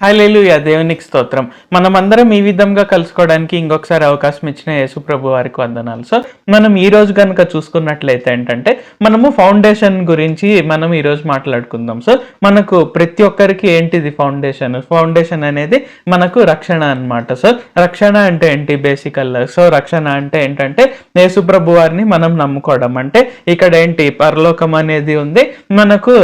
హల్లెలూయా దేవునికి స్తోత్రం. మనమందరం ఈ విధంగా కలుసుకోవడానికి ఇంకొకసారి అవకాశం ఇచ్చిన యేసుప్రభు వారికి వందనాలు. సో మనం ఈ రోజు కనుక చూసుకున్నట్లయితే ఏంటంటే మనము ఫౌండేషన్ గురించి మనం ఈ రోజు మాట్లాడుకుందాం. సో మనకు ప్రతి ఒక్కరికి ఏంటిది ఫౌండేషన్? ఫౌండేషన్ అనేది మనకు రక్షణ అన్నమాట. సో రక్షణ అంటే ఏంటి బేసికల్ సో రక్షణ అంటే ఏంటంటే యేసుప్రభు వారిని మనం నమ్ముకోవడం. అంటే ఇక్కడ ఏంటి పరలోకం అనేది ఉంది మనకు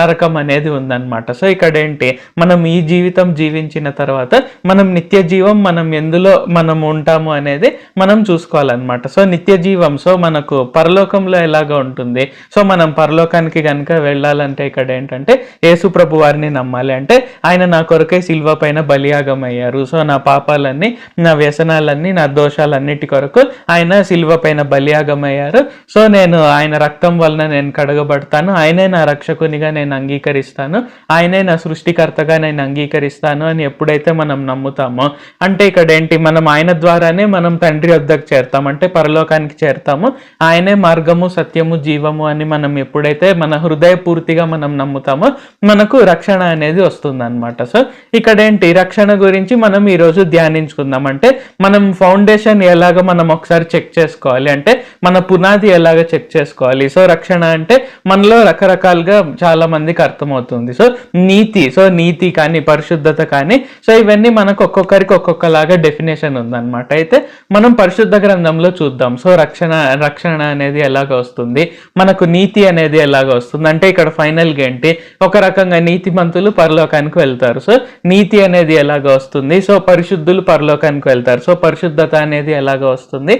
నరకం అనేది ఉందన్నమాట. సో ఇక్కడ ఏంటి మనం ఈ జీవితం జీవించిన తర్వాత మనం నిత్య జీవం మనం ఎందులో మనం ఉంటాము అనేది మనం చూసుకోవాలన్నమాట. సో నిత్య జీవం సో మనకు పరలోకంలో ఎలాగ ఉంటుంది? సో మనం పరలోకానికి కనుక వెళ్ళాలంటే ఇక్కడ ఏంటంటే యేసుప్రభు వారిని నమ్మాలి. అంటే ఆయన నా కొరకై శిల్వ పైన బలియాగం అయ్యారు సో నా పాపాలన్నీ నా వ్యసనాలన్నీ నా దోషాలన్నిటి కొరకు ఆయన శిల్వ పైన బలియాగం అయ్యారు సో నేను ఆయన రక్తం వలన నేను కడగబడతాను. ఆయనే నా రక్షకునిగా నేను అంగీకరిస్తాను. ఆయనే నా సృష్టికర్తగా నేను అంగీకరిస్తాను అని ఎప్పుడైతే మనం నమ్ముతామో అంటే ఇక్కడ ఏంటి మనం ఆయన ద్వారానే మనం తండ్రి వద్దకు చేరుతాం అంటే పరలోకానికి చేరుతాము ఆయనే మార్గము సత్యము జీవము అని మనం ఎప్పుడైతే మన హృదయపూర్తిగా మనం నమ్ముతామో మనకు రక్షణ అనేది వస్తుంది అనమాట సో ఇక్కడ ఏంటి రక్షణ గురించి మనం ఈరోజు ధ్యానించుకుందాం. అంటే మనం ఫౌండేషన్ ఎలాగ మనం ఒకసారి చెక్ చేసుకోవాలి అంటే మన పునాది ఎలాగ చెక్ చేసుకోవాలి. సో రక్షణ అంటే మనలో రకరకాలుగా చాలా మందికి అర్థమవుతుంది. సో నీతి సో నీతి కానీ పరిశుద్ధత కానీ సో ఇవన్నీ మనకు ఒక్కొక్కరికి ఒక్కొక్కలాగా డెఫినేషన్ ఉందన్నమాట. అయితే మనం పరిశుద్ధ గ్రంథంలో చూద్దాం. సో రక్షణ రక్షణ అనేది ఎలాగ వస్తుంది? మనకు నీతి అనేది ఎలాగ వస్తుంది? అంటే ఇక్కడ ఫైనల్గా ఏంటి? ఒక రకంగా నీతిమంతులు పరలోకానికి వెళ్తారు. సో నీతి అనేది ఎలాగ వస్తుంది? సో పరిశుద్ధులు పరలోకానికి వెళ్తారు. సో పరిశుద్ధత అనేది ఎలాగ వస్తుంది?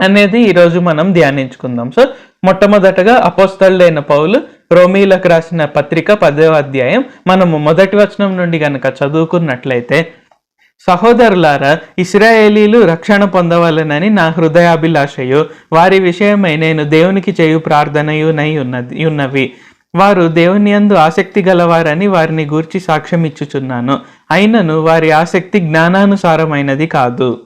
అనేది ఈరోజు మనం ధ్యానించుకుందాం. సో మొట్టమొదటగా అపోస్తలుడైన పౌలు రోమీలకు రాసిన పత్రిక పదవ అధ్యాయం మనము మొదటి వచనం నుండి గనక చదువుకున్నట్లయితే సహోదరులారా ఇస్రాయేలీలు రక్షణ పొందవలనని నా హృదయాభిలాషయు. వారి విషయమై నేను దేవునికి చేయు ప్రార్థనయు నై ఉన్నది ఉన్నవి. వారు దేవుని యందు ఆసక్తి గలవారని వారిని గూర్చి సాక్ష్యం ఇచ్చుచున్నాను అయినను వారి ఆసక్తి జ్ఞానానుసారమైనది కాదు.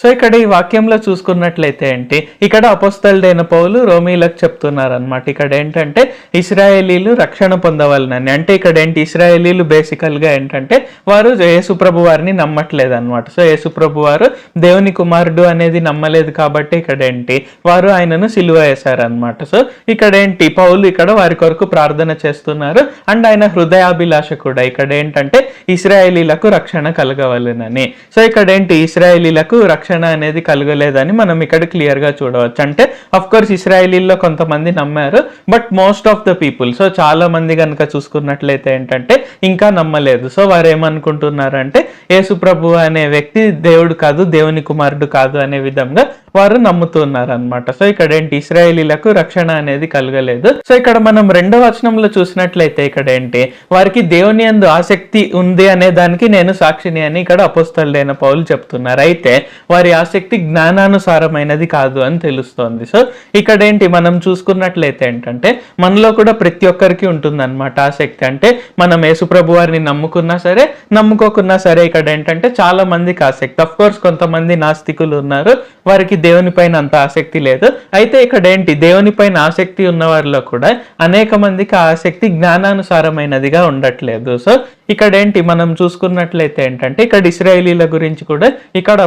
సో ఇక్కడ ఈ వాక్యంలో చూసుకున్నట్లయితే ఏంటి ఇక్కడ అపోస్తలుడైన పౌలు రోమీలకు చెప్తున్నారనమాట ఇక్కడ ఏంటంటే ఇస్రాయేలీలు రక్షణ పొందవలనని. అంటే ఇక్కడ ఏంటి ఇస్రాయేలీలు బేసికల్గా ఏంటంటే వారు యేసుప్రభు వారిని నమ్మట్లేదు అనమాట సో యేసుప్రభు వారు దేవుని కుమారుడు అనేది నమ్మలేదు కాబట్టి ఇక్కడ ఏంటి వారు ఆయనను సిలువ వేశారనమాట సో ఇక్కడ ఏంటి పౌలు ఇక్కడ వారి కొరకు ప్రార్థన చేస్తున్నారు. అండ్ ఆయన హృదయాభిలాష కూడా. ఇక్కడ ఏంటంటే ఇస్రాయేలీలకు రక్షణ కలగవలనని. సో ఇక్కడ ఏంటి ఇస్రాయేలీలకు రక్షణ అనేది కలగలేదని మనం ఇక్కడ క్లియర్గా చూడవచ్చు. అంటే అఫ్ కోర్స్ ఇస్రాయలీల్లో కొంతమంది నమ్మారు but most of the people so చాలా మంది కనుక చూసుకున్నట్లయితే ఏంటంటే ఇంకా నమ్మలేదు. సో వారు ఏమనుకుంటున్నారంటే యేసు ప్రభు అనే వ్యక్తి దేవుడు కాదు దేవుని కుమారుడు కాదు అనే విధంగా వారు నమ్ముతున్నారు అనమాట సో ఇక్కడ ఏంటి? ఇస్రాయేలీలకు రక్షణ అనేది కలగలేదు. సో ఇక్కడ మనం రెండో వచనంలో చూసినట్లయితే ఇక్కడ ఏంటి? వారికి దేవుని యందు ఆసక్తి ఉంది అనే దానికి నేను సాక్షిని అని ఇక్కడ అపోస్తలుడైన పౌలు చెప్తున్నారు. అయితే వారి ఆసక్తి జ్ఞానానుసారమైనది కాదు అని తెలుస్తోంది. సో ఇక్కడ ఏంటి మనం చూసుకున్నట్లయితే ఏంటంటే మనలో కూడా ప్రతి ఒక్కరికి ఉంటుందన్నమాట ఆసక్తి. అంటే మనం యేసుప్రభు వారిని నమ్ముకున్నా సరే నమ్ముకోకున్నా సరే ఇక్కడ ఏంటంటే చాలా మందికి ఆసక్తి. అఫ్ కోర్స్ కొంతమంది నాస్తికులు ఉన్నారు వారికి దేవుని పైన అంత ఆసక్తి లేదు. అయితే ఇక్కడ ఏంటి దేవుని పైన ఆసక్తి ఉన్న వారిలో కూడా అనేక మందికి ఆసక్తి జ్ఞానానుసారమైనదిగా ఉండట్లేదు. సో ఇక్కడ ఏంటి మనం చూసుకున్నట్లయితే ఏంటంటే ఇక్కడ ఇస్రాయేలీల గురించి కూడా ఇక్కడ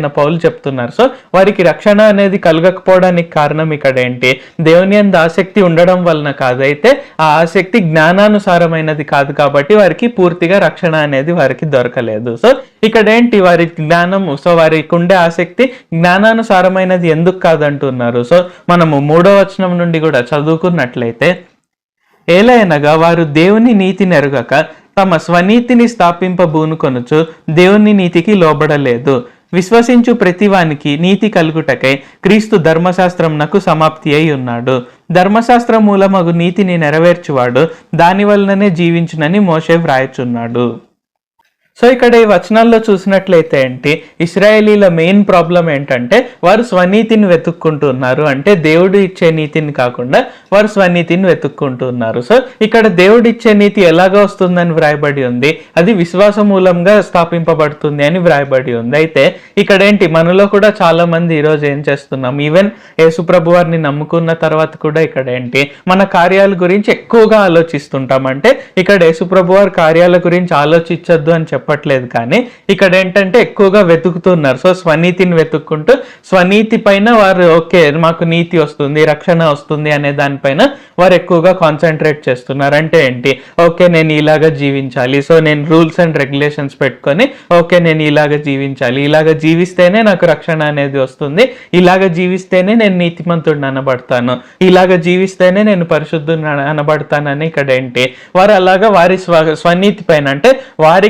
అపోస్తలుడైన పౌలు చెప్తున్నారు. సో వారికి రక్షణ అనేది కలగకపోవడానికి కారణం ఇక్కడ ఏంటి దేవుని అంత ఆసక్తి ఉండడం వలన కాదైతే ఆ ఆసక్తి జ్ఞానానుసారమైనది కాదు కాబట్టి వారికి పూర్తిగా రక్షణ అనేది వారికి దొరకలేదు. సో ఇక్కడ ఏంటి వారి జ్ఞానము? సో వారికి ఉండే ఆసక్తి జ్ఞానానుసారమైనది ఎందుకు కాదంటున్నారు? సో మనము మూడో వచనం నుండి కూడా చదువుకున్నట్లయితే ఏలైనగా వారు దేవుని నీతి నెరగక తమ స్వనీతిని స్థాపింపబూనుకొనుచు దేవుని నీతికి లోబడలేదు. విశ్వసించు ప్రతివానికి నీతి కలుగుటకై క్రీస్తు ధర్మశాస్త్రంనకు సమాప్తి అయి ఉన్నాడు. ధర్మశాస్త్ర మూలమగు నీతిని నెరవేర్చువాడు దాని వలననే జీవించునని మోషే వ్రాయచున్నాడు. సో ఇక్కడ ఈ వచనాల్లో చూసినట్లయితే ఏంటి? ఇస్రాయేలీల మెయిన్ ప్రాబ్లం ఏంటంటే వారు స్వనీతిని వెతుక్కుంటున్నారు. అంటే దేవుడు ఇచ్చే నీతిని కాకుండా వారు స్వనీతిని వెతుక్కుంటున్నారు. సో ఇక్కడ దేవుడు ఇచ్చే నీతి ఎలాగ వస్తుందని వ్రాయబడి ఉంది? అది విశ్వాస మూలంగా స్థాపింపబడుతుంది అని వ్రాయబడి ఉంది. అయితే ఇక్కడ ఏంటి మనలో కూడా చాలా మంది ఈరోజు ఏం చేస్తున్నాం? ఈవెన్ యేసుప్రభు వారిని నమ్ముకున్న తర్వాత కూడా ఇక్కడ ఏంటి మన కార్యాల గురించి ఎక్కువగా ఆలోచిస్తుంటాం. అంటే ఇక్కడ యేసుప్రభు వారి కార్యాల గురించి ఆలోచించొద్దు అని చెప్పారు చెప్పట్లేదు కానీ ఇక్కడ ఏంటంటే ఎక్కువగా వెతుకుతున్నారు. సో స్వనీతిని వెతుక్కుంటూ స్వనీతి పైన వారు ఓకే మాకు నీతి వస్తుంది రక్షణ వస్తుంది అనే దానిపైన వారు ఎక్కువగా కాన్సన్ట్రేట్ చేస్తున్నారు. అంటే ఏంటి? ఓకే నేను ఇలాగ జీవించాలి. సో నేను రూల్స్ అండ్ రెగ్యులేషన్స్ పెట్టుకొని ఓకే నేను ఇలాగ జీవించాలి. ఇలాగ జీవిస్తేనే నాకు రక్షణ అనేది వస్తుంది. ఇలాగ జీవిస్తేనే నేను నీతిమంతుడిని అనబడతాను. ఇలాగ జీవిస్తేనే నేను పరిశుద్ధుని అనబడతానని ఇక్కడ ఏంటి వారు అలాగా వారి స్వ స్వనీతి పైన అంటే వారి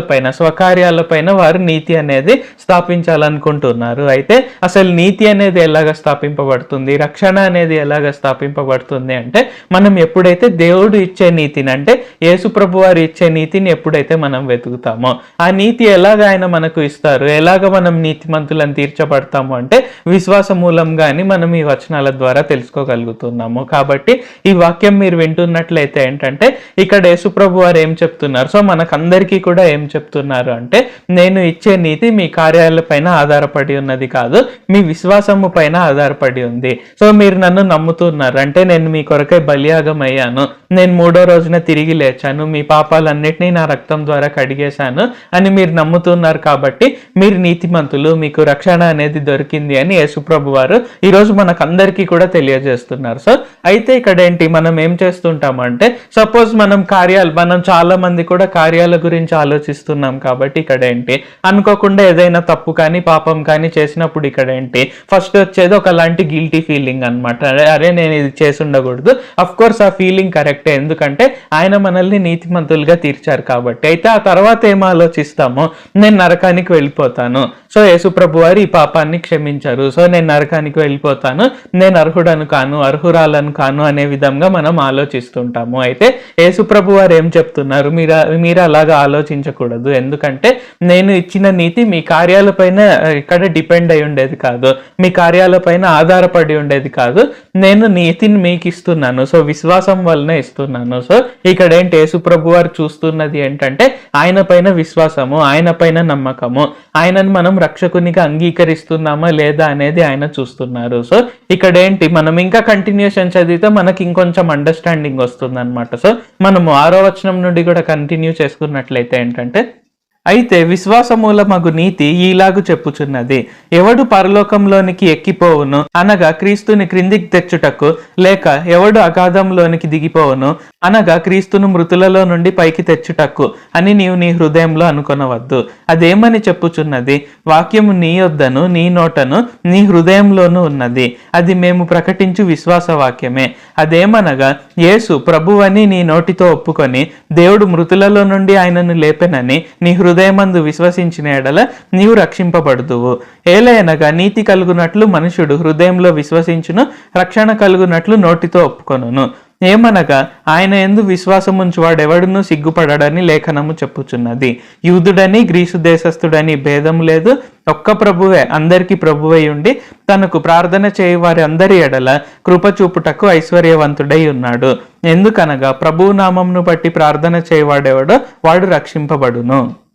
కార్యాలపైన స్వకార్యాలపైన వారు నీతి అనేది స్థాపించాలనుకుంటున్నారు. అయితే అసలు నీతి అనేది ఎలాగ స్థాపింపబడుతుంది? రక్షణ అనేది ఎలాగ స్థాపింపబడుతుంది అంటే మనం ఎప్పుడైతే దేవుడు ఇచ్చే నీతిని అంటే యేసుప్రభు వారు ఇచ్చే నీతిని ఎప్పుడైతే మనం వెతుకుతామో ఆ నీతి ఎలాగ ఆయన మనకు ఇస్తారు? ఎలాగ మనం నీతిమంతులను తీర్చబడతాము అంటే విశ్వాస మూలంగాని మనం ఈ వచనాల ద్వారా తెలుసుకోగలుగుతున్నాము. కాబట్టి ఈ వాక్యం మీరు వింటున్నట్లయితే ఏంటంటే ఇక్కడ యేసుప్రభు వారు ఏం చెప్తున్నారు? సో మనకందరికీ కూడా ఏం చెప్తున్నారు అంటే నేను ఇచ్చే నీతి మీ కార్యాలపైన ఆధారపడి ఉన్నది కాదు మీ విశ్వాసము పైన ఆధారపడి ఉంది. సో మీరు నన్ను నమ్ముతున్నారు. అంటే నేను మీ కొరకై బలియాగం అయ్యాను నేను మూడో రోజున తిరిగి లేచాను. మీ పాపాలన్నిటినీ నా రక్తం ద్వారా కడిగేశాను అని మీరు నమ్ముతున్నారు కాబట్టి మీరు నీతిమంతులు మీకు రక్షణ అనేది దొరికింది అని యేసుప్రభు వారు ఈరోజు మనకందరికీ కూడా తెలియజేస్తున్నారు. సో అయితే ఇక్కడ ఏంటి? మనం ఏం చేస్తుంటామంటే సపోజ్ మనం కార్యాలు మనం చాలా మంది కూడా కార్యాల గురించి ఆలోచిస్తున్నాం కాబట్టి ఇక్కడ ఏంటి? అనుకోకుండా ఏదైనా తప్పు కానీ పాపం కానీ చేసినప్పుడు ఇక్కడ ఏంటి? ఫస్ట్ వచ్చేది ఒకలాంటి గిల్టీ ఫీలింగ్ అనమాట అరే నేను ఇది చేసి ఉండకూడదు. అఫ్ కోర్స్ ఆ ఫీలింగ్ కరెక్టే ఎందుకంటే ఆయన మనల్ని నీతిమంతులుగా తీర్చారు కాబట్టి. అయితే ఆ తర్వాత ఏం ఆలోచిస్తామో? నేను నరకానికి వెళ్ళిపోతాను. సో యేసుప్రభు వారు ఈ పాపాన్ని క్షమించారు. సో నేను నరకానికి వెళ్ళిపోతాను. నేను అర్హుడను కాను అర్హురాలను కాను అనే విధంగా మనం ఆలోచిస్తుంటాము. అయితే యేసుప్రభు వారు ఏం చెప్తున్నారు? మీరు మీరు అలాగా ఆలోచించకూడదు. ఎందుకంటే నేను ఇచ్చిన నీతి మీ కార్యాలపైన ఇక్కడ డిపెండ్ అయి ఉండేది కాదు. మీ కార్యాలపైన ఆధారపడి ఉండేది కాదు. నేను నీతిని మీకు ఇస్తున్నాను. సో విశ్వాసం వలన ఇస్తున్నాను. సో ఇక్కడ ఏంటి యేసుప్రభు వారు చూస్తున్నది ఏంటంటే ఆయన పైన విశ్వాసము ఆయన పైన నమ్మకము. ఆయనను మనం రక్షకునిగా అంగీకరిస్తున్నామా లేదా అనేది ఆయన చూస్తున్నారు. సో ఇక్కడ ఏంటి మనం ఇంకా కంటిన్యూషన్ చదివితే మనకి ఇంకొంచెం అండర్స్టాండింగ్ వస్తుంది అనమాట సో మనము ఆరో వచనం నుండి కూడా కంటిన్యూ చేసుకున్నట్లయితే ఏంటంటే అంటే అయితే విశ్వాసమూలమగు నీతి ఈలాగు చెప్పుచున్నది. ఎవడు పరలోకంలోనికి ఎక్కిపోవును అనగా క్రీస్తుని క్రిందికి తెచ్చుటకు లేక ఎవడు అగాధంలోనికి దిగిపోవును అనగా క్రీస్తును మృతులలో నుండి పైకి తెచ్చుటకు అని నీవు నీ హృదయంలో అనుకొనవద్దు. అదేమని చెప్పుచున్నది? వాక్యము నీ యొద్దను నీ నోటను నీ హృదయంలోనూ ఉన్నది. అది మేము ప్రకటించు విశ్వాస వాక్యమే అదేమనగా యేసు ప్రభువని నీ నోటితో ఒప్పుకొని దేవుడు మృతులలో నుండి ఆయనను లేపెనని నీ హృదయమందు విశ్వసించిన ఎడల నీవు రక్షింపబడుదువు. ఏలయనగా నీతి కలుగునట్లు మనుషుడు హృదయంలో విశ్వసించును రక్షణ కలుగునట్లు నోటితో ఒప్పుకొనును. ఏమనగా ఆయన ఎందు విశ్వాసముంచు వాడెవడునూ సిగ్గుపడడని లేఖనము చెప్పుచున్నది. యూదుడని గ్రీసు దేశస్థుడని భేదం లేదు. ఒక్క ప్రభువే అందరికీ ప్రభువై ఉండి తనకు ప్రార్థన చేయి వారి అందరి ఎడల కృప చూపుటకు ఐశ్వర్యవంతుడై ఉన్నాడు. ఎందుకనగా ప్రభువు నామంను బట్టి ప్రార్థన చేయవాడెవడో వాడు రక్షింపబడును.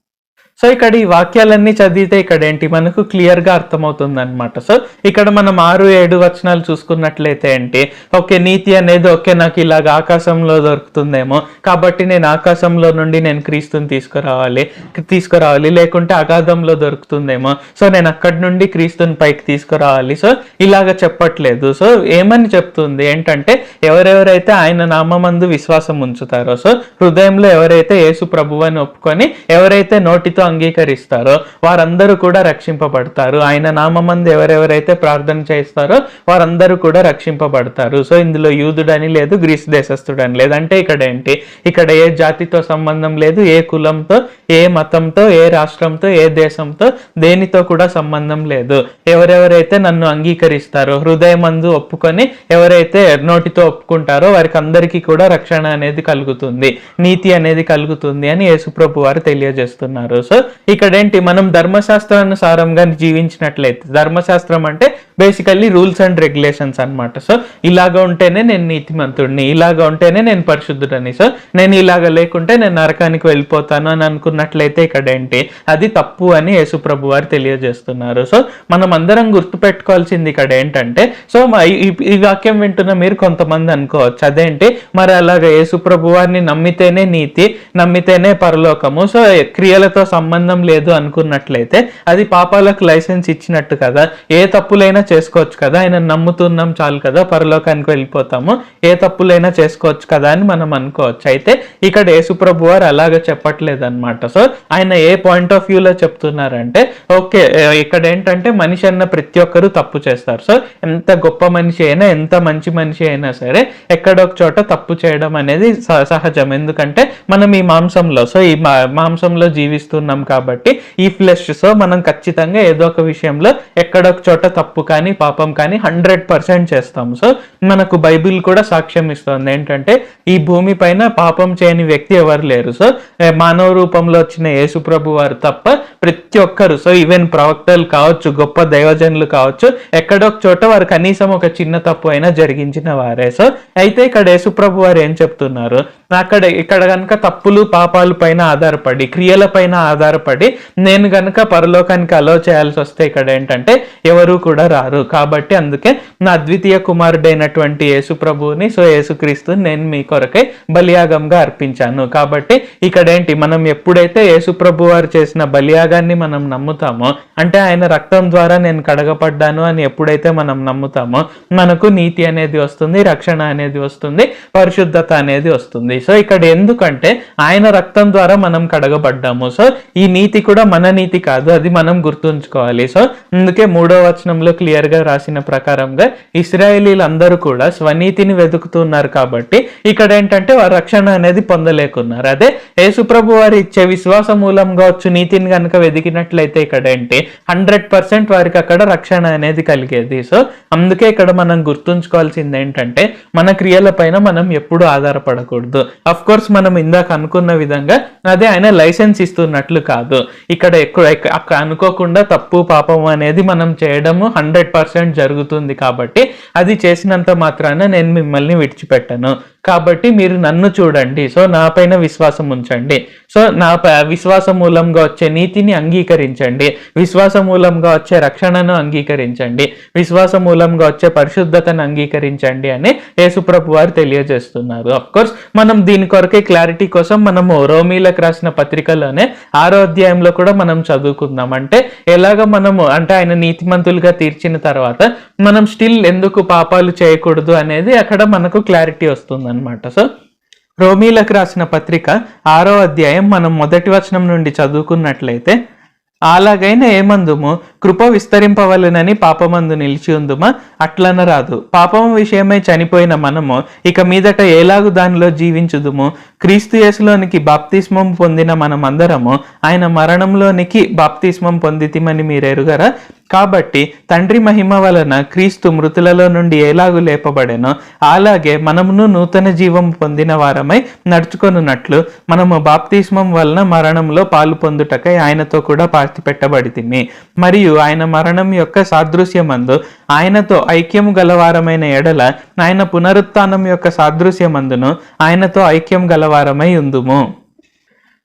సో ఇక్కడ ఈ వాక్యాలన్నీ చదివితే ఇక్కడ ఏంటి? మనకు క్లియర్గా అర్థమవుతుంది అనమాట సో ఇక్కడ మనం ఆరు ఏడు వచనాలు చూసుకున్నట్లయితే ఏంటి? ఓకే నీతి అనేది ఓకే నాకు ఇలాగ ఆకాశంలో దొరుకుతుందేమో కాబట్టి నేను ఆకాశంలో నుండి నేను క్రీస్తుని తీసుకురావాలి తీసుకురావాలి లేకుంటే అగాధంలో దొరుకుతుందేమో సో నేను అక్కడి నుండి క్రీస్తుని పైకి తీసుకురావాలి సో ఇలాగ చెప్పట్లేదు. సో ఏమని చెప్తుంది ఏంటంటే ఎవరెవరైతే ఆయన నామందు విశ్వాసం ఉంచుతారో సో హృదయంలో ఎవరైతే యేసు ప్రభువని ఒప్పుకొని ఎవరైతే నోటితో అంగీకరిస్తారో వారందరూ కూడా రక్షింపబడతారు. ఆయన నామందు ఎవరెవరైతే ప్రార్థన చేస్తారో వారందరూ కూడా రక్షింపబడతారు. సో ఇందులో యూదుడని లేదు గ్రీస్ దేశస్థుడని లేదు. అంటే ఇక్కడ ఏంటి? ఇక్కడ ఏ జాతితో సంబంధం లేదు ఏ కులంతో ఏ మతంతో ఏ రాష్ట్రంతో ఏ దేశంతో దేనితో కూడా సంబంధం లేదు. ఎవరెవరైతే నన్ను అంగీకరిస్తారో హృదయమందు ఒప్పుకొని ఎవరైతే నోటితో ఒప్పుకుంటారో వారికి అందరికీ కూడా రక్షణ అనేది కలుగుతుంది నీతి అనేది కలుగుతుంది అని యేసుప్రభు వారు తెలియజేస్తున్నారు. సో ఇక్కడ ఏంటి మనం ధర్మశాస్త్రానుసారంగా జీవించినట్లయితే ధర్మశాస్త్రం అంటే బేసికల్లీ రూల్స్ అండ్ రెగ్యులేషన్స్ అన్నమాట. సో ఇలాగ ఉంటేనే నేను నీతిమంతుడిని ఇలాగ ఉంటేనే నేను పరిశుద్ధుడని సో నేను ఇలాగ లేకుంటే నేను నరకానికి వెళ్ళిపోతాను అని అనుకున్నట్లయితే ఇక్కడ ఏంటి అది తప్పు అని యేసుప్రభు వారు తెలియజేస్తున్నారు. సో మనం అందరం గుర్తుపెట్టుకోవాల్సింది ఇక్కడ ఏంటంటే సో ఈ- వాక్యం వింటున్న మీరు కొంతమంది అనుకోవచ్చు. అదేంటి? మరి అలాగ యేసుప్రభు వారిని నమ్మితేనే నీతి నమ్మితేనే పరలోకము. సో క్రియలతో సంబంధం లేదు అనుకున్నట్లయితే అది పాపాలకు లైసెన్స్ ఇచ్చినట్టు కదా. ఏ తప్పులైనా చేసుకోవచ్చు కదా. ఆయన నమ్ముతున్నాం చాలు కదా. పరలోకానికి వెళ్ళిపోతాము. ఏ తప్పులైనా చేసుకోవచ్చు కదా అని మనం అనుకోవచ్చు. అయితే ఇక్కడ యేసుప్రభు వారు అలాగ చెప్పట్లేదు అనమాట సో ఆయన ఏ పాయింట్ ఆఫ్ వ్యూలో చెప్తున్నారంటే ఓకే ఇక్కడ ఏంటంటే మనిషి అన్న ప్రతి ఒక్కరూ తప్పు చేస్తారు. సో ఎంత గొప్ప మనిషి అయినా ఎంత మంచి మనిషి అయినా సరే ఎక్కడొక చోట తప్పు చేయడం అనేది స- సహజం. ఎందుకంటే మనం ఈ మాంసంలో సో ఈ మా- మాంసంలో జీవిస్తున్నాం కాబట్టి ఈ ఫ్లెష్ సో మనం ఖచ్చితంగా ఏదో ఒక విషయంలో ఎక్కడొక చోట తప్పు కానీ పాపం కానీ హండ్రెడ్ పర్సెంట్ చేస్తాం సో మనకు బైబిల్ కూడా సాక్ష్యం ఇస్తుంది. ఏంటంటే ఈ భూమి పైన పాపం చేయని వ్యక్తి ఎవరు లేరు. సో మానవ రూపంలో వచ్చిన యేసు ప్రభు వారు తప్ప ప్రతి ఒక్కరు సో ఈవెన్ ప్రవక్తలు కావచ్చు గొప్ప దైవజనులు కావచ్చు ఎక్కడొక చోట వారు కనీసం ఒక చిన్న తప్పు అయినా జరిగించిన వారే. సో అయితే ఇక్కడ యేసుప్రభు వారు ఏం చెప్తున్నారు? అక్కడ ఇక్కడ కనుక తప్పులు పాపాలు పైన ఆధారపడి క్రియల పైన ఆధార ఆధారపడి నేను గనుక పరలోకానికి అలో చేయాల్సి వస్తే ఇక్కడ ఏంటంటే ఎవరు కూడా రారు. కాబట్టి అందుకే నా అద్వితీయ కుమారుడైనటువంటి యేసు ప్రభువుని సో యేసుక్రీస్తుని నేను మీ కొరకై బలియాగంగా అర్పించాను. కాబట్టి ఇక్కడ ఏంటి మనం ఎప్పుడైతే యేసు ప్రభు వారు చేసిన బలియాగాన్ని మనం నమ్ముతామో అంటే ఆయన రక్తం ద్వారా నేను కడగపడ్డాను అని ఎప్పుడైతే మనం నమ్ముతామో మనకు నీతి అనేది వస్తుంది రక్షణ అనేది వస్తుంది పరిశుద్ధత అనేది వస్తుంది. సో ఇక్కడ ఎందుకంటే ఆయన రక్తం ద్వారా మనం కడగబడ్డాము. సో ఈ నీతి కూడా మన నీతి కాదు అది మనం గుర్తుంచుకోవాలి. సో అందుకే మూడో వచనంలో క్లియర్గా రాసిన ప్రకారంగా ఇస్రాయేలీలందరూ కూడా స్వనీతిని వెతుకుతున్నారు కాబట్టి ఇక్కడ ఏంటంటే వారు రక్షణ అనేది పొందలేకున్నారు. అదే యేసుప్రభు వారు ఇచ్చే విశ్వాస మూలంగా వచ్చు నీతిని కనుక వెతికినట్లయితే ఇక్కడ ఏంటి హండ్రెడ్ పర్సెంట్ వారికి అక్కడ రక్షణ అనేది కలిగేది. సో అందుకే ఇక్కడ మనం గుర్తుంచుకోవాల్సింది ఏంటంటే మన క్రియల పైన మనం ఎప్పుడు ఆధారపడకూడదు. అఫ్ కోర్స్ మనం ఇందాక అనుకున్న విధంగా అదే ఆయన లైసెన్స్ ఇస్తున్నట్లు కాదు. ఇక్కడ ఎక్కువ అక్కడ అనుకోకుండా తప్పు పాపం అనేది మనం చేయడము హండ్రెడ్ పర్సెంట్ జరుగుతుంది కాబట్టి అది చేసినంత మాత్రాన నేను మిమ్మల్ని విడిచిపెట్టను. కాబట్టి మీరు నన్ను చూడండి. సో నా పైన విశ్వాసం ఉంచండి. సో నా ప- విశ్వాస మూలంగా వచ్చే నీతిని అంగీకరించండి. విశ్వాస మూలంగా వచ్చే రక్షణను అంగీకరించండి. విశ్వాస మూలంగా వచ్చే పరిశుద్ధతను అంగీకరించండి అని యేసుప్రభు వారు తెలియజేస్తున్నారు. అఫ్ కోర్స్ మనం దీని కొరకే క్లారిటీ కోసం మనము రోమీలకు రాసిన పత్రికలోనే ఆరో అధ్యాయంలో కూడా మనం చదువుకుందాం. అంటే ఎలాగ మనము అంటే ఆయన నీతిమంతులుగా తీర్చిన తర్వాత మనం స్టిల్ ఎందుకు పాపాలు చేయకూడదు అనేది అక్కడ మనకు క్లారిటీ వస్తుంది అనమాట సో రోమీలకు రాసిన పత్రిక ఆరో అధ్యాయం మనం మొదటి వచనం నుండి చదువుకున్నట్లయితే అలాగైన ఏమందుము? కృప విస్తరింపవలెనని పాపమందు నిలిచి ఉందుమా? అట్లన రాదు. పాపము విషయమై చనిపోయిన మనము ఇక మీదట ఎలాగు దానిలో జీవించుదుము? క్రీస్తు యేసులోనికి బాప్తిస్మం పొందిన మనమందరము ఆయన మరణంలోనికి బాప్తిస్మం పొందితిమని మీరెరుగరా? కాబట్టి తండ్రి మహిమ వలన క్రీస్తు మృతులలో నుండి ఎలాగు లేపబడెనో అలాగే మనమును నూతన జీవం పొందిన వారమై నడుచుకొనున్నట్లు మనము బాప్తిస్మం వలన మరణంలో పాలు పొందుటకై ఆయనతో కూడా పాతి పెట్టబడితిమి మరియు ఆయన మరణం యొక్క సాదృశ్యమందు ఆయనతో ఐక్యము గలవారమైన ఎడల ఆయన పునరుత్నం యొక్క సాదృశ్యమందును ఆయనతో ఐక్యం గలవారమై ఉందుము.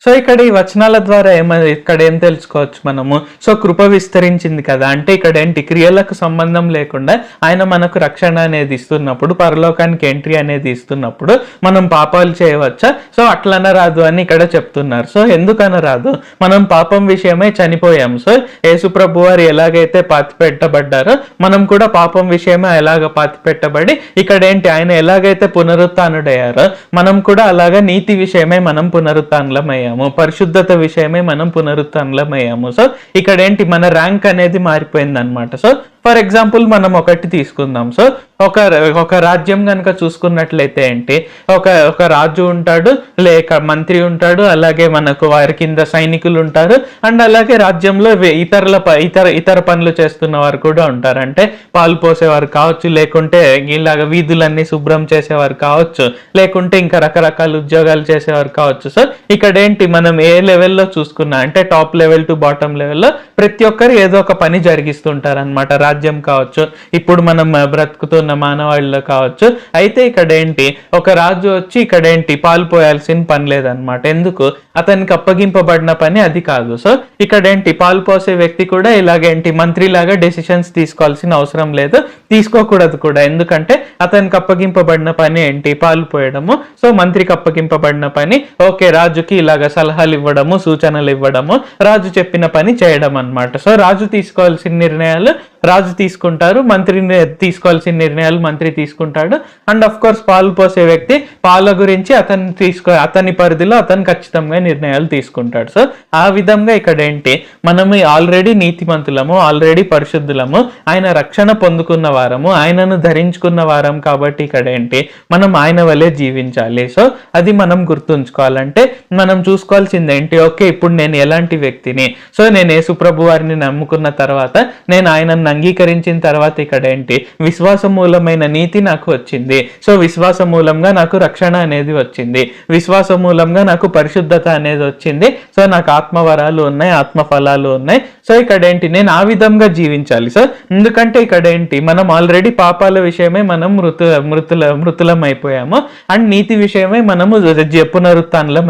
సో ఇక్కడ ఈ వచనాల ద్వారా ఏమ ఇక్కడ ఏం తెలుసుకోవచ్చు మనము? సో కృప విస్తరించింది కదా. అంటే ఇక్కడ ఏంటి? క్రియలకు సంబంధం లేకుండా ఆయన మనకు రక్షణ అనేది ఇస్తున్నప్పుడు పరలోకానికి ఎంట్రీ అనేది ఇస్తున్నప్పుడు మనం పాపాలు చేయవచ్చా? సో అట్లనరాదు అని ఇక్కడ చెప్తున్నారు. సో ఎందుకన రాదు మనం పాపం విషయమై చనిపోయాం. సో యేసుప్రభు వారు ఎలాగైతే పాతి పెట్టబడ్డారో మనం కూడా పాపం విషయమే ఎలాగ పాతి పెట్టబడి ఇక్కడ ఏంటి? ఆయన ఎలాగైతే పునరుత్డయ్యారో మనం కూడా అలాగా నీతి విషయమై మనం పునరుత్నలమయ్యాము విషయము పరిశుద్ధత విషయమే మనం పునరుత్నలమయ్యాము సో ఇక్కడ ఏంటి మన ర్యాంక్ అనేది మారిపోయింది అనమాట సో ఫర్ ఎగ్జాంపుల్ మనం ఒకటి తీసుకుందాం సో ఒక ఒక రాజ్యం కనుక చూసుకున్నట్లయితే ఏంటి ఒక ఒక రాజు ఉంటాడు లేక మంత్రి ఉంటాడు అలాగే మనకు వారి కింద సైనికులు ఉంటారు అండ్ అలాగే రాజ్యంలో ఇతరుల ఇతర ఇతర పనులు చేస్తున్న వారు కూడా ఉంటారు. అంటే పాలు పోసేవారు కావచ్చు లేకుంటే ఇలాగ వీధులన్నీ శుభ్రం చేసేవారు కావచ్చు లేకుంటే ఇంకా రకరకాల ఉద్యోగాలు చేసేవారు కావచ్చు సో ఇక్కడ ఏంటి మనం ఏ లెవెల్లో చూసుకున్నా అంటే టాప్ లెవెల్ టు బాటమ్ లెవెల్లో ప్రతి ఒక్కరు ఏదో ఒక పని జరిగిస్తుంటారు అనమాట రాజ్యం కావచ్చు ఇప్పుడు మనం బ్రతుకుతున్న మానవాళిలో కావచ్చు అయితే ఇక్కడ ఏంటి ఒక రాజు వచ్చి ఇక్కడ ఏంటి పాలు పోయాల్సిన పని లేదనమాట ఎందుకు? అతనికి అప్పగింపబడిన పని అది కాదు. సో ఇక్కడ ఏంటి పాలు పోసే వ్యక్తి కూడా ఇలాగేంటి మంత్రిలాగా డెసిషన్స్ తీసుకోవాల్సిన అవసరం లేదు తీసుకోకూడదు కూడా. ఎందుకంటే అతనికి అప్పగింపబడిన పని ఏంటి పాలు పోయడము. సో మంత్రికి అప్పగింపబడిన పని ఓకే రాజుకి ఇలాగ సలహాలు ఇవ్వడము సూచనలు ఇవ్వడము రాజు చెప్పిన పని చేయడం అన్నమాట. సో రాజు తీసుకోవాల్సిన నిర్ణయాలు రాజు తీసుకుంటారు మంత్రిని తీసుకోవాల్సిన నిర్ణయాలు మంత్రి తీసుకుంటాడు. అండ్ అఫ్ కోర్స్ పాలు పోసే వ్యక్తి పాల గురించి అతను తీసుకో అతని పరిధిలో అతను ఖచ్చితంగా నిర్ణయాలు తీసుకుంటాడు. సో ఆ విధంగా ఇక్కడ ఏంటి? మనము ఆల్రెడీ నీతిమంతులము ఆల్రెడీ పరిశుద్ధులము ఆయన రక్షణ పొందుకున్న వారము ఆయనను ధరించుకున్న వారం కాబట్టి ఇక్కడ ఏంటి? మనం ఆయన వలె జీవించాలి. సో అది మనం గుర్తుంచుకోవాలంటే మనం చూసుకోవాల్సింది ఏంటి? ఓకే ఇప్పుడు నేను ఎలాంటి వ్యక్తిని? సో నేను యేసుప్రభు వారిని నమ్ముకున్న తర్వాత నేను ఆయనను అంగీకరించిన తర్వాత ఇక్కడ ఏంటి? విశ్వాస మూలమైన నీతి నాకు వచ్చింది. సో విశ్వాస మూలంగా నాకు రక్షణ అనేది వచ్చింది. విశ్వాస మూలంగా నాకు పరిశుద్ధత అనేది వచ్చింది. సో నాకు ఆత్మవరాలు ఉన్నాయి ఆత్మ ఫలాలు ఉన్నాయి. సో ఇక్కడ ఏంటి? నేను ఆ విధంగా జీవించాలి. సో ఎందుకంటే ఇక్కడ ఏంటి? మనం ఆల్రెడీ పాపాల విషయమే మనం మృతు మృతుల మృతులం అయిపోయాము అండ్ నీతి విషయమే మనము జ-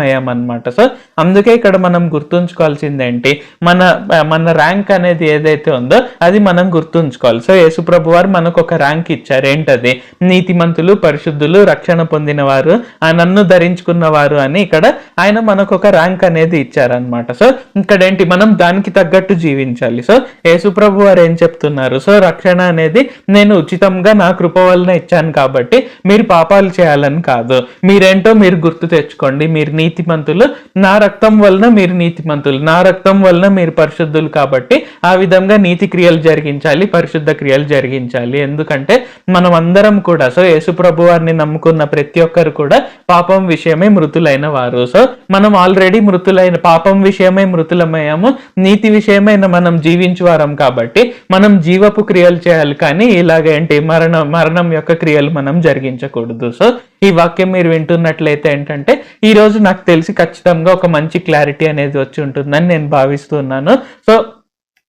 అయ్యామన్నమాట సో అందుకే ఇక్కడ మనం గుర్తుంచుకోవాల్సింది ఏంటి? మన మన ర్యాంక్ అనేది ఏదైతే ఉందో అది మనం గుర్తుంచుకోవాలి. సో యేసుప్రభు వారు మనకు ఒక ర్యాంక్ ఇచ్చారు. ఏంటది? నీతిమంతులు పరిశుద్ధులు రక్షణ పొందినవారు ఆ నన్ను ధరించుకున్నవారు అని ఇక్కడ ఆయన మనకు ఒక ర్యాంక్ అనేది ఇచ్చారనమాట సో ఇక్కడ ఏంటి మనం దానికి తగ్గట్టు జీవించాలి. సో యేసుప్రభు వారు ఏం చెప్తున్నారు? సో రక్షణ అనేది నేను ఉచితంగా నా కృప వలన ఇచ్చాను కాబట్టి మీరు పాపాలు చేయాలని కాదు. మీరేంటో మీరు గుర్తు తెచ్చుకోండి. మీరు నీతిమంతులు నా రక్తం వలన మీరు నీతిమంతులు నా రక్తం వలన మీరు పరిశుద్ధులు కాబట్టి ఆ విధంగా నీతి క్రియలు జరిగించాలి పరిశుద్ధ క్రియలు జరిగించాలి. ఎందుకంటే మనం అందరం కూడా సో యేసుప్రభు వారిని నమ్ముకున్న ప్రతి ఒక్కరు కూడా పాపం విషయమే మృతులైన వారు. సో మనం ఆల్రెడీ మృతులైన పాపం విషయమై మృతులమయ్యాము నీతి విషయమైన మనం జీవించువారం కాబట్టి మనం జీవపు క్రియలు చేయాలి. కానీ ఇలాగేంటి? మరణం మరణం యొక్క క్రియలు మనం జరిగించకూడదు. సో ఈ వాక్యం మీరు వింటున్నట్లయితే ఏంటంటే ఈ రోజు నాకు తెలిసి ఖచ్చితంగా ఒక మంచి క్లారిటీ అనేది వచ్చి ఉంటుందని నేను భావిస్తున్నాను. సో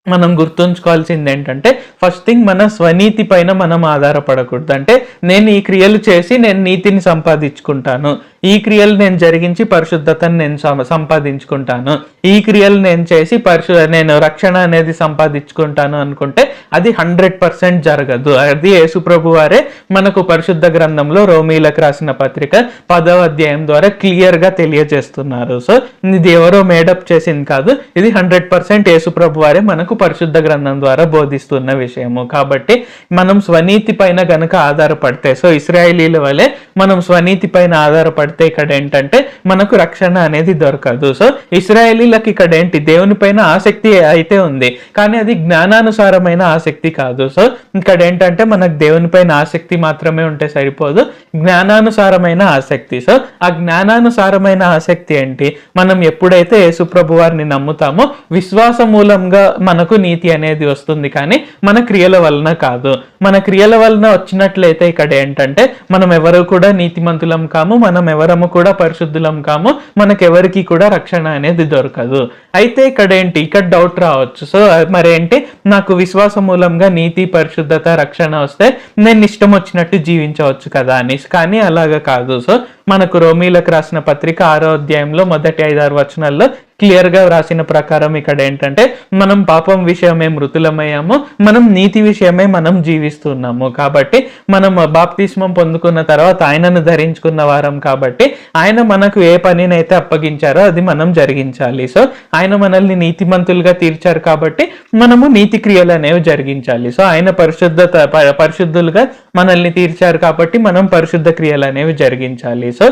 మనం గుర్తుంచుకోవాల్సింది ఏంటంటే ఫస్ట్ థింగ్ మన స్వనీతి పైన మనం ఆధారపడకూడదు. అంటే నేను ఈ క్రియలు చేసి నేను నీతిని సంపాదించుకుంటాను. ఈ క్రియలు నేను జరిగించి పరిశుద్ధతను నేను సం- సంపాదించుకుంటాను. ఈ క్రియలు నేను చేసి పరిశు నేను రక్షణ అనేది సంపాదించుకుంటాను అనుకుంటే అది హండ్రెడ్ పర్సెంట్ జరగదు. అది యేసుప్రభు వారే మనకు పరిశుద్ధ గ్రంథంలో రోమీలకు రాసిన పత్రిక పదవ అధ్యాయం ద్వారా క్లియర్గా తెలియజేస్తున్నారు. సో ఇది ఎవరో మేడప్ చేసింది కాదు ఇది హండ్రెడ్ పర్సెంట్ యేసుప్రభు వారే మనకు పరిశుద్ధ గ్రంథం ద్వారా బోధిస్తున్న విషయము. కాబట్టి మనం స్వనీతి పైన గనక ఆధారపడితే సో ఇస్రాయేలీల వలె మనం స్వనీతి పైన ఆధారపడి పడితే ఇక్కడ ఏంటంటే మనకు రక్షణ అనేది దొరకదు. సో ఇస్రాయేలీలకు ఇక్కడ ఏంటి దేవుని పైన ఆసక్తి అయితే ఉంది. కానీ అది జ్ఞానానుసారమైన ఆసక్తి కాదు. సో ఇక్కడ ఏంటంటే మనకు దేవుని పైన ఆసక్తి మాత్రమే ఉంటే సరిపోదు. జ్ఞానానుసారమైన ఆసక్తి. సో ఆ జ్ఞానానుసారమైన ఆసక్తి ఏంటి? మనం ఎప్పుడైతే యేసుప్రభు వారిని నమ్ముతామో విశ్వాస మూలంగా మనకు నీతి అనేది వస్తుంది. కానీ మన క్రియల వలన కాదు. మన క్రియల వలన వచ్చినట్లయితే ఇక్కడ ఏంటంటే మనం ఎవరు కూడా నీతిమంతులం కాము మనం ఎవరము కూడా పరిశుద్ధులం కాము మనకెవరికి కూడా రక్షణ అనేది దొరకదు. అయితే ఇక్కడ ఏంటి ఇక్కడ డౌట్ రావచ్చు. సో మరేంటి? నాకు విశ్వాస మూలంగా నీతి పరిశుద్ధత రక్షణ వస్తే నేను ఇష్టం వచ్చినట్టు జీవించవచ్చు కదా అని. కానీ అలాగా కాదు. సో మనకు రోమీలకు రాసిన పత్రిక ఆరో అధ్యాయంలో మొదటి ఐదారు వచనాల్లో క్లియర్గా రాసిన ప్రకారం ఇక్కడ ఏంటంటే మనం పాపం విషయమే మృతులమయ్యాము మనం నీతి విషయమే మనం జీవిస్తున్నాము. కాబట్టి మనం బాప్తిస్మం పొందుకున్న తర్వాత ఆయనను ధరించుకున్న వారం కాబట్టి ఆయన మనకు ఏ పనినైతే అప్పగించారో అది మనం జరిగించాలి. సో ఆయన మనల్ని నీతిమంతులుగా తీర్చారు కాబట్టి మనము నీతి క్రియలు అనేవి జరిగించాలి. సో ఆయన పరిశుద్ధత పరిశుద్ధులుగా మనల్ని తీర్చారు కాబట్టి మనం పరిశుద్ధ క్రియలు అనేవి జరిగించాలి. సో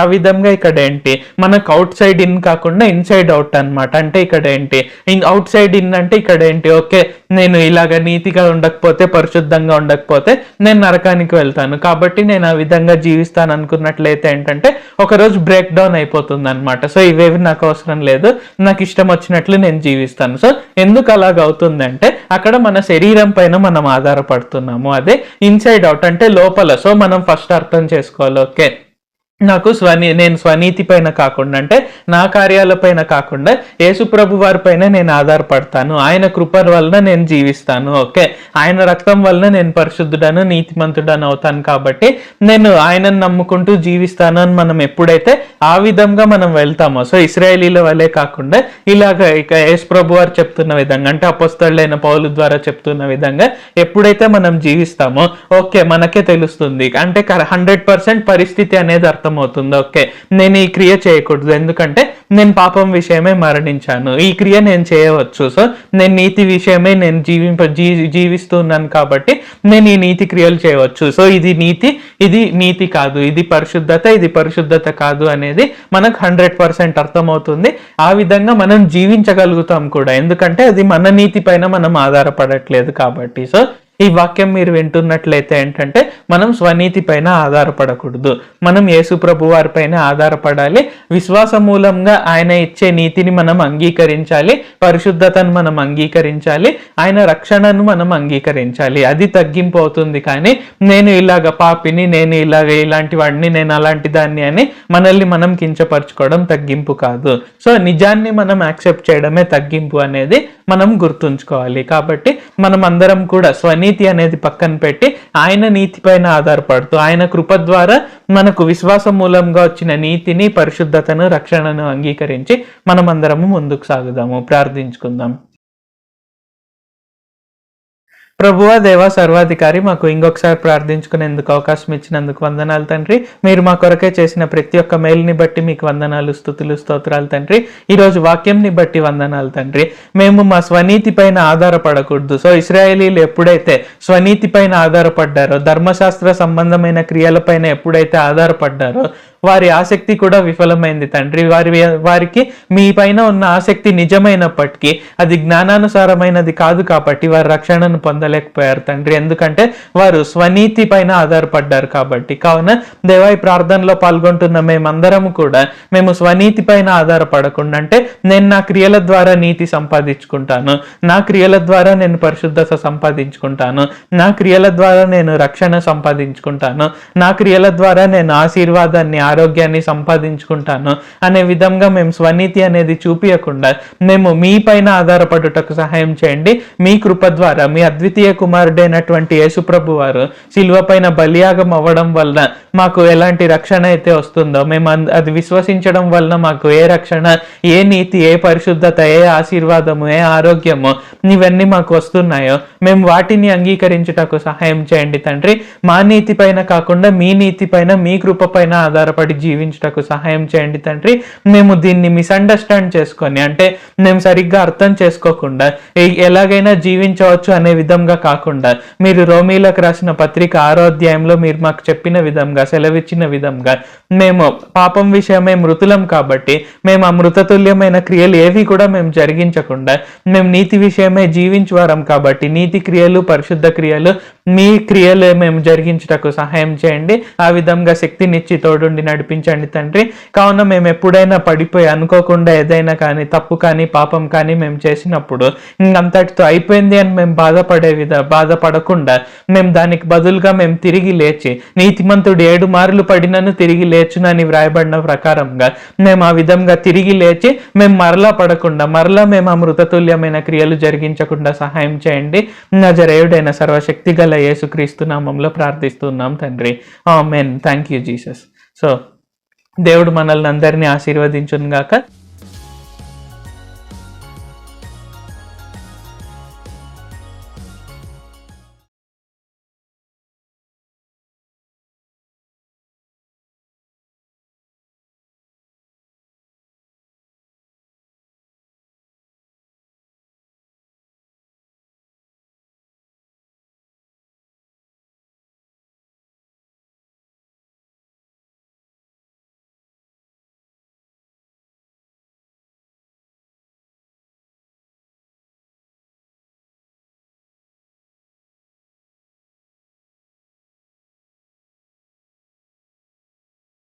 ఆ విధంగా ఇక్కడ ఏంటి? మనకు అవుట్ సైడ్ ఇన్ కాకుండా ఇన్సైడ్ అవుట్ అనమాట అంటే ఇక్కడ ఏంటి అవుట్ సైడ్ ఇన్ అంటే ఇక్కడ ఏంటి ఓకే నేను ఇలాగ నీతిగా ఉండకపోతే పరిశుద్ధంగా ఉండకపోతే నేను నరకానికి వెళ్తాను. కాబట్టి నేను ఆ విధంగా జీవిస్తాను అనుకున్నట్లయితే ఏంటంటే ఒకరోజు బ్రేక్ డౌన్ అయిపోతుంది అనమాట సో ఇవేవి నాకు అవసరం లేదు. నాకు ఇష్టం వచ్చినట్లు నేను జీవిస్తాను. సో ఎందుకు అలాగ అవుతుందంటే అక్కడ మన శరీరం పైన మనం ఆధారపడుతున్నాము. అదే ఇన్సైడ్ అవుట్ అంటే లోపల. సో మనం ఫస్ట్ అర్థం చేసుకోవాలి. ఓకే నాకు స్వనీ నేను స్వనీతి పైన కాకుండా అంటే నా కార్యాలపైన కాకుండా యేసుప్రభు వారి పైన నేను ఆధారపడతాను. ఆయన కృప వలన నేను జీవిస్తాను. ఓకే? ఆయన రక్తం వలన నేను పరిశుద్ధుడను నీతిమంతుడను అవుతాను కాబట్టి నేను ఆయనను నమ్ముకుంటూ జీవిస్తాను అని మనం ఎప్పుడైతే ఆ విధంగా మనం వెళ్తామో సో ఇస్రాయేలీల వల్లే కాకుండా ఇలాగ ఇక యేసుప్రభు వారు చెప్తున్న విధంగా అంటే అపస్తళ్ళైన పౌలు ద్వారా చెప్తున్న విధంగా ఎప్పుడైతే మనం జీవిస్తామో ఓకే మనకే తెలుస్తుంది. అంటే హండ్రెడ్ పర్సెంట్ పరిస్థితి అనేది అర్థం అర్థమవుతుంది. ఓకే నేను ఈ క్రియ చేయకూడదు. ఎందుకంటే నేను పాపం విషయమే మరణించాను. ఈ క్రియ నేను చేయవచ్చు. సో నేను నీతి విషయమే నేను జీవింప జీ జీవిస్తున్నాను కాబట్టి నేను ఈ నీతి క్రియలు చేయవచ్చు. సో ఇది నీతి ఇది నీతి కాదు. ఇది పరిశుద్ధత ఇది పరిశుద్ధత కాదు అనేది మనకు హండ్రెడ్ పర్సెంట్ అర్థమవుతుంది. ఆ విధంగా మనం జీవించగలుగుతాం కూడా. ఎందుకంటే అది మన నీతి పైన మనం ఆధారపడట్లేదు కాబట్టి. సో ఈ వాక్యం మీరు వింటున్నట్లయితే ఏంటంటే మనం స్వనీతి పైన ఆధారపడకూడదు. మనం యేసుప్రభు వారి పైన ఆధారపడాలి. విశ్వాస మూలంగా ఆయన ఇచ్చే నీతిని మనం అంగీకరించాలి. పరిశుద్ధతను మనం అంగీకరించాలి. ఆయన రక్షణను మనం అంగీకరించాలి. అది తగ్గింపు అవుతుంది కానీ నేను ఇలాగ పాపిని నేను ఇలాగ ఇలాంటి వాడిని నేను అలాంటి దాన్ని అని మనల్ని మనం కించపరచుకోవడం తగ్గింపు కాదు. సో నిజాన్ని మనం యాక్సెప్ట్ చేయడమే తగ్గింపు అనేది మనం గుర్తుంచుకోవాలి. కాబట్టి మనం అందరం కూడా అవినీతి అనేది పక్కన పెట్టి ఆయన నీతి పైన ఆధారపడుతూ ఆయన కృప ద్వారా మనకు విశ్వాస మూలంగా వచ్చిన నీతిని పరిశుద్ధతను రక్షణను అంగీకరించి మనమందరము ముందుకు సాగుదాము. ప్రార్థించుకుందాం. ప్రభువా దేవ సర్వాధికారి మాకు ఇంకొకసారి ప్రార్థించుకునేందుకు అవకాశం ఇచ్చినందుకు వందనాలు తండ్రి. మీరు మా కొరకే చేసిన ప్రతి ఒక్క మేల్ని బట్టి మీకు వందనాలు స్థుతులు స్తోత్రాలు తండ్రి. ఈరోజు వాక్యంని బట్టి వందనాలు తండ్రి. మేము మా స్వనీతి పైన ఆధారపడకూడదు. సో ఇస్రాయేలీలు ఎప్పుడైతే స్వనీతి పైన ఆధారపడ్డారో ధర్మశాస్త్ర సంబంధమైన క్రియలపైన ఎప్పుడైతే ఆధారపడ్డారో వారి ఆసక్తి కూడా విఫలమైంది తండ్రి. వారి వారికి మీ పైన ఉన్న ఆసక్తి నిజమైనప్పటికీ అది జ్ఞానానుసారమైనది కాదు కాబట్టి వారు రక్షణను పొందలేకపోయారు తండ్రి. ఎందుకంటే వారు స్వనీతి పైన ఆధారపడ్డారు కాబట్టి. కావున దేవాయి ప్రార్థనలో పాల్గొంటున్న మేమందరం కూడా మేము స్వనీతి పైన ఆధారపడకుండా అంటే నేను నా క్రియల ద్వారా నీతి సంపాదించుకుంటాను నా క్రియల ద్వారా నేను పరిశుద్ధత సంపాదించుకుంటాను నా క్రియల ద్వారా నేను రక్షణ సంపాదించుకుంటాను నా క్రియల ద్వారా నేను ఆశీర్వాదాన్ని ఆరోగ్యాన్ని సంపాదించుకుంటాను అనే విధంగా మేము స్వనీతి అనేది చూపించకుండా మేము మీ పైన ఆధారపడుటకు సహాయం చేయండి. మీ కృప ద్వారా మీ అద్వితీయ కుమారుడైనటువంటి యేసుప్రభు వారు శిలువ పైన బలియాగం అవ్వడం వలన మాకు ఎలాంటి రక్షణ అయితే వస్తుందో మేము అది విశ్వసించడం వలన మాకు ఏ రక్షణ ఏ నీతి ఏ పరిశుద్ధత ఏ ఆశీర్వాదము ఏ ఆరోగ్యము ఇవన్నీ మాకు వస్తున్నాయో మేము వాటిని అంగీకరించుటకు సహాయం చేయండి తండ్రి. మా నీతి పైన కాకుండా మీ నీతి పైన మీ కృప పైన ఆధారపడి జీవించుటకు సహాయం చేయండి తండ్రి. మేము దీన్ని మిస్అండర్స్టాండ్ చేసుకొని అంటే మేము సరిగ్గా అర్థం చేసుకోకుండా ఎలాగైనా జీవించవచ్చు అనే విధంగా కాకుండా మీరు రోమీలకు రాసిన పత్రిక ఆరో అధ్యాయంలో మీరు మాకు చెప్పిన విధంగా సెలవిచ్చిన విధంగా మేము పాపం విషయమే మృతులం కాబట్టి మేము ఆ మృతతుల్యమైన క్రియలు ఏవి కూడా మేము జరిగించకుండా మేము నీతి విషయమే జీవించువారం కాబట్టి నీతి క్రియలు పరిశుద్ధ క్రియలు మీ క్రియలే మేము జరిగించుటకు సహాయం చేయండి. ఆ విధంగా శక్తినిచ్చి తోడుండి నడిపించండి తండ్రి. కావున మేము ఎప్పుడైనా పడిపోయి అనుకోకుండా ఏదైనా కానీ తప్పు కానీ పాపం కానీ మేము చేసినప్పుడు ఇంకంతటితో అయిపోయింది అని మేము బాధపడే విధ బాధపడకుండా మేము దానికి బదులుగా మేము తిరిగి లేచి నీతిమంతుడు ఏడు మార్లు పడినను తిరిగి లేచునని వ్రాయబడిన ప్రకారంగా మేము ఆ విధంగా తిరిగి లేచి మేము మరలా పడకుండా మరలా మేము ఆ మృతతుల్యమైన క్రియలు జరిగించకుండా సహాయం చేయండి. నజరేయుడైన సర్వశక్తి గల యేసుక్రీస్తు నామంలో ప్రార్థిస్తున్నాం తండ్రి. Amen. Thank you Jesus. So దేవుడు మనల్ని అందరినీ ఆశీర్వదించును గాక